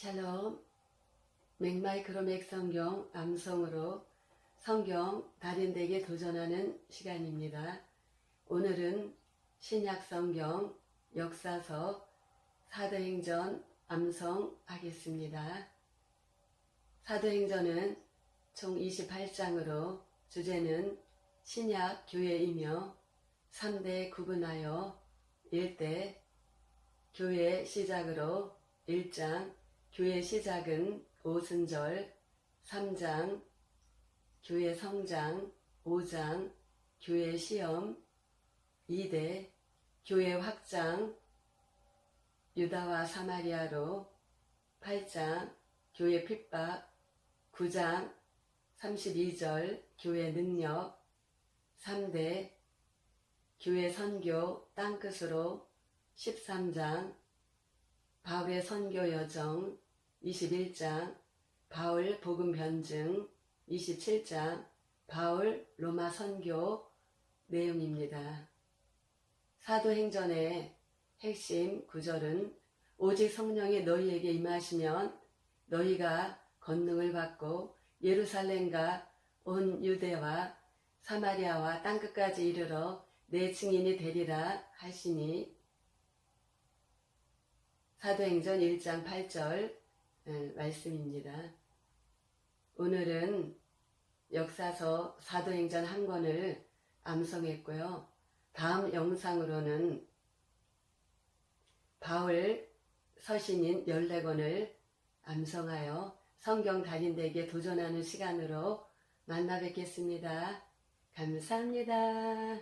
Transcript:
샬롬 맥마이크로맥 성경 암송으로 성경 달인되게 도전하는 시간입니다. 오늘은 신약 성경 역사서 사도행전 암송하겠습니다. 사도행전은 총 28장으로 주제는 신약 교회이며 3대 구분하여 1대 교회 시작으로 1장 교회 시작은 오순절 3장 교회 성장 5장 교회 시험 2대 교회 확장 유다와 사마리아로 8장 교회 핍박 9장 32절 교회 능력 3대 교회 선교 땅끝으로 13장 바울의 선교 여정 21장 바울 복음 변증 27장 바울 로마 선교 내용입니다. 사도행전의 핵심 구절은 오직 성령이 너희에게 임하시면 너희가 권능을 받고 예루살렘과 온 유대와 사마리아와 땅끝까지 이르러 내 증인이 되리라 하시니 사도행전 1장 8절 예, 말씀입니다. 오늘은 역사서 사도행전 한 권을 암송했고요. 다음 영상으로는 바울 서신인 14권을 암송하여 성경 달인에게 도전하는 시간으로 만나 뵙겠습니다. 감사합니다.